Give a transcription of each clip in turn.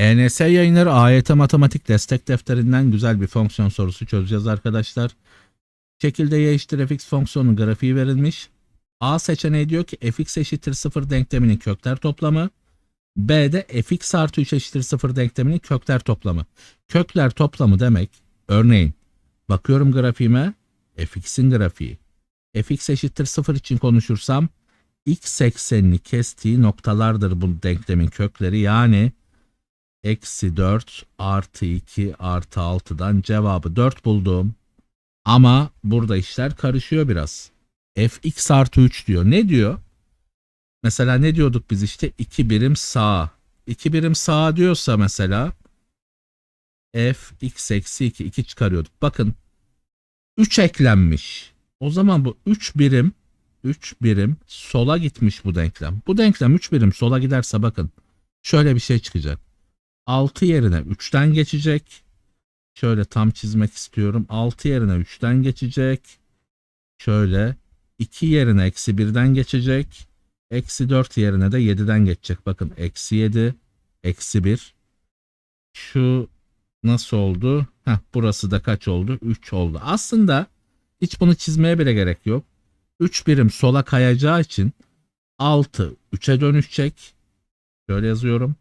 ENS yayınları AYT matematik destek defterinden güzel bir fonksiyon sorusu çözeceğiz arkadaşlar. Şekilde y eşittir fx fonksiyonun grafiği verilmiş. A seçeneği diyor ki fx eşittir 0 denkleminin kökler toplamı. B'de fx artı 3 eşittir 0 denkleminin kökler toplamı. Kökler toplamı demek örneğin bakıyorum grafiğime fx'in grafiği. fx eşittir 0 için konuşursam x eksenini kestiği noktalardır bu denklemin kökleri yani eksi 4 artı 2 artı 6'dan cevabı 4 buldum. Ama burada işler karışıyor biraz. fx artı 3 diyor. Ne diyor? Mesela ne diyorduk biz işte 2 birim sağa. 2 birim sağa diyorsa mesela fx eksi 2 2 çıkarıyorduk. Bakın 3 eklenmiş. O zaman bu 3 birim 3 birim sola gitmiş bu denklem. Bu denklem 3 birim sola giderse bakın şöyle bir şey çıkacak. 6 yerine 3'ten geçecek. Şöyle tam çizmek istiyorum. 6 yerine 3'ten geçecek. Şöyle 2 yerine eksi 1'den geçecek. Eksi 4 yerine de 7'den geçecek. Bakın eksi 7, eksi 1. Şu nasıl oldu? Heh, burası da kaç oldu? 3 oldu. Aslında hiç bunu çizmeye bile gerek yok. 3 birim sola kayacağı için 6 3'e dönüşecek. Şöyle yazıyorum.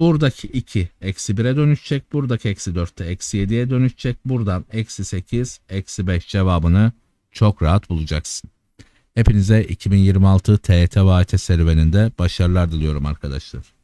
Buradaki 2 eksi 1'e dönüşecek. Buradaki eksi 4 de eksi 7'ye dönüşecek. Buradan eksi 8 eksi 5 cevabını çok rahat bulacaksın. Hepinize 2026 TET ve serüveninde başarılar diliyorum arkadaşlar.